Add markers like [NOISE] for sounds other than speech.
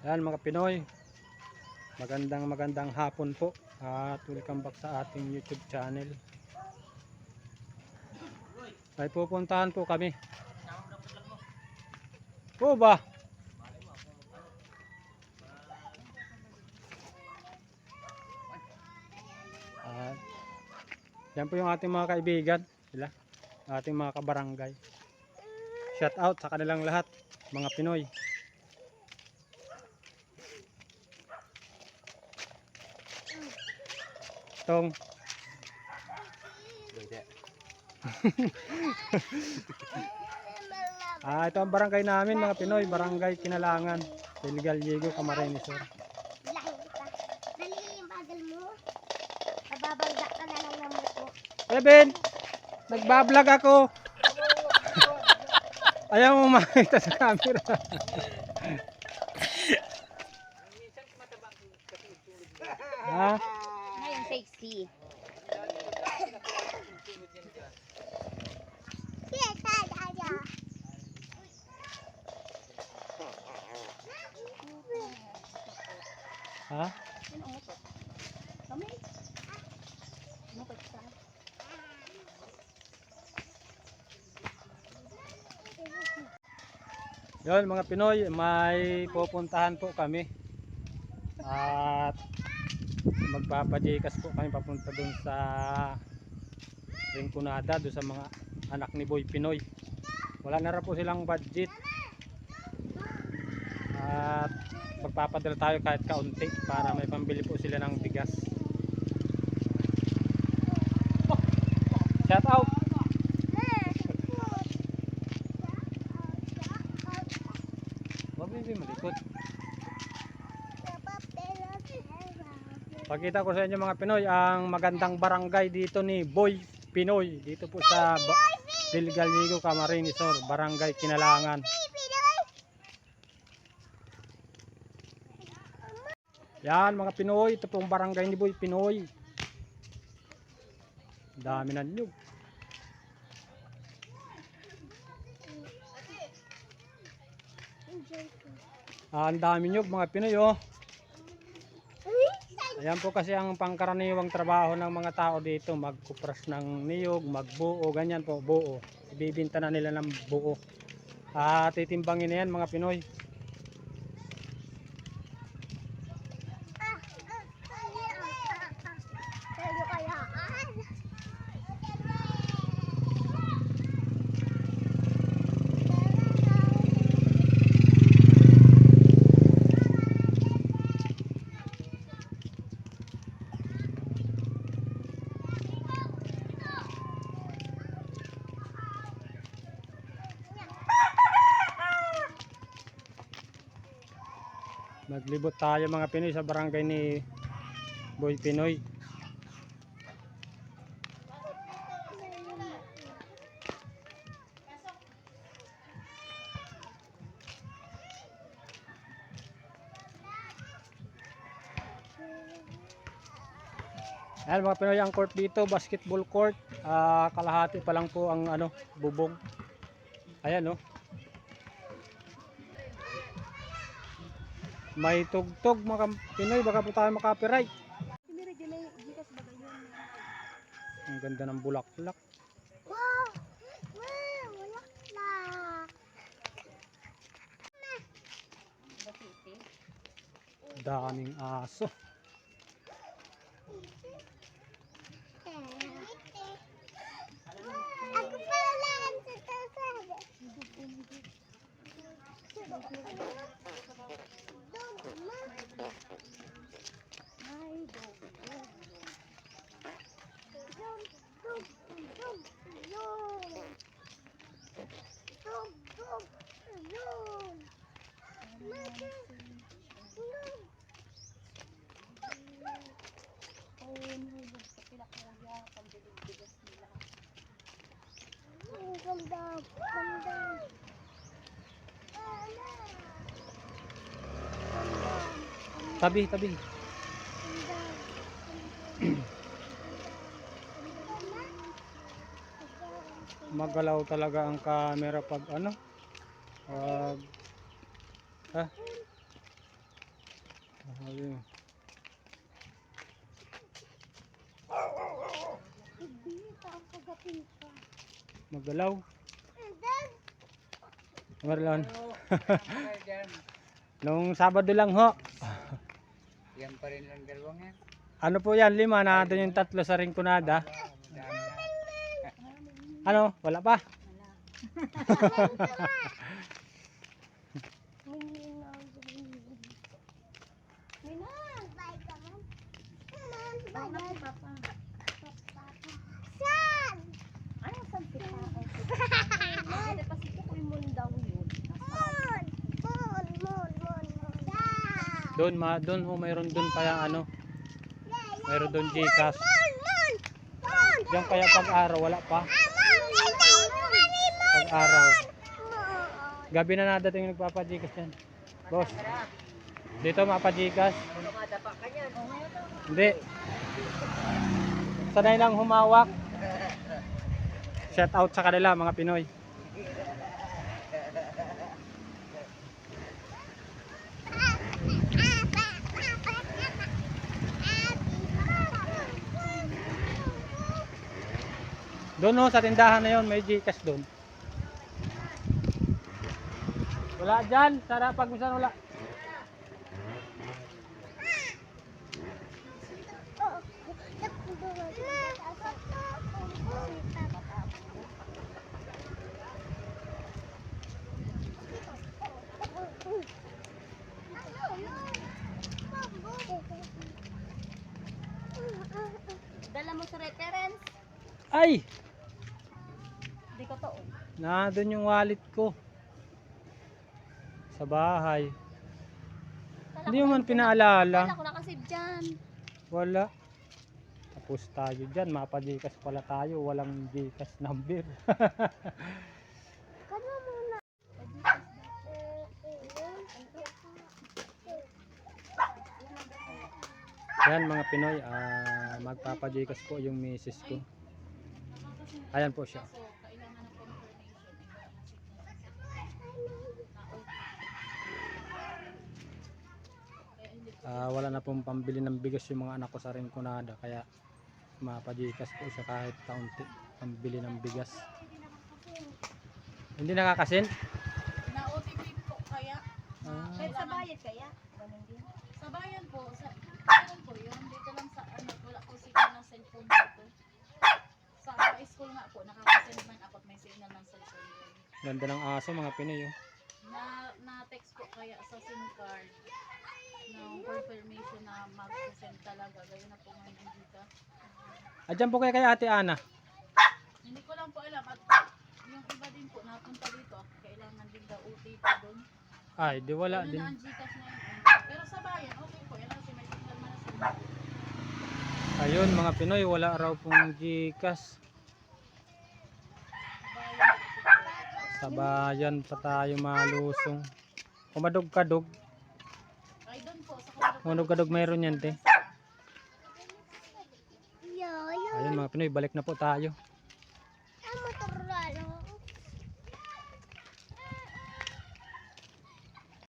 Yan mga Pinoy. Magandang magandang hapon po. At welcome back sa ating YouTube channel. Ay pupuntahan po kami. Po ba? At yan po yung ating mga kaibigan. Sila. Ating mga kabarangay. Shout out sa kanilang lahat. Mga Pinoy. Tong. Ah, ito ang barangay namin mga Pinoy, barangay Kinalangan, Del Gallego, Camarines Sur. Eben, nagbablog ako. Ayaw mo makita sa camera. ha? Ngayon sexy. Ha? Yun mga Pinoy, may pupuntahan po kami. At magpapajikas po kami papunta dun sa Rinconada, dun sa mga anak ni Boy Pinoy. Wala na rin po silang budget. At magpapadala tayo kahit kaunti para may pambili po sila ng bigas. Shout out! Huwag mo yung malikot. Pakita ko sa inyo mga Pinoy ang magandang barangay dito ni Boy Pinoy dito po sa Gallego, Camarines Sur, Barangay Kinalangan. Yan mga Pinoy, ito pong barangay ni Boy Pinoy. Dami na nyug. Ah, ang dami nyug mga Pinoy oh. Ayan po kasi ang pangkaraniwang trabaho ng mga tao dito, magkupras ng niyog, magbuo, ganyan po, buo. Ibibinta na nila ng buo. At titimbangin na yan mga Pinoy. Tayo kayaan. Maglibot tayo mga Pinoy sa barangay ni Boy Pinoy. Ayan mga Pinoy ang court dito, basketball court. Ah, kalahati pa lang po ang ano, bubong. Ayan oh. May tugtog mga Pinoy, baka po tayo makapiright. Ang ganda ng bulaklak. Wow! Bakiti? Daming aso. Ako pala lang sa. Tabi, tabi. [CLEARS THROAT] Magalaw talaga ang camera pag ano. Pag, ha? Ayun. Ibita ang kagating ka. Magalaw. Marlon. [LAUGHS] Nung Sabado lang ho. Yan pa rin lang dalawang yan. Ano po yan? Lima na doon yung tatlo sa ringkunada. Ano? Wala pa? [LAUGHS] Doon, ma, doon ho, mayroon doon yung ano. Mayroon doon Gcash. Diyan kaya pag-araw, wala pa. Pag-araw. Gabi na nadating yung nagpapa-Gcash yan. Boss. Dito mapa-Gcash. Hindi. Sanay lang humawak. Shout out sa kanila mga Pinoy. Doon ho, sa tindahan na yon may Gcash doon. Wala dyan. Sana pag minsan wala. Dala mo sa reference? Ay! Hindi ko to. Na doon yung wallet ko. Sa bahay. Hindi mo man pinaalala. Wala ko nakasave dyan. Wala. Tapos tayo dyan. Mapa-Gcash pala tayo. Walang Gcash number. Kano muna? [LAUGHS] Yan mga Pinoy. ah magpapa-Gcash po yung misis ko. Ayan po siya. Ah, wala na pong pambili ng bigas yung mga anak ko sa Rinconada kaya mapa-Gcash po siya kahit kaunti pambili ng bigas. Hindi nakakasin? Na-OTP po kaya. Ah, Kahit sa bayad kaya? Sa bayan po, sa bayan po yun. Dito lang sa ano, wala po signal ng cellphone dito. Sa school nga po, nakakasend man ako at may signal ng cellphone yun. ganda ng aso mga Pinoy. Oh. Na, na-text po kaya sa SIM card ng confirmation na mag-send talaga. Gaya na po ngayon dito. Adyan po kayo kay Ate Ana. Hindi ko lang po alam at yung iba din po napunta dito. Kailangan din daw OTP doon. Ay, di wala Ano din. na ang Gcash na yun. Pero sa bayan, okay po. Yan kasi may signal man na Ayun mga Pinoy, wala raw pong Gcash. Sa bayan pa tayo malusong. Kumadog-kadog. Kumadog. Kumadog-kadog mayroon yan te. Ayun mga Pinoy, balik na po tayo.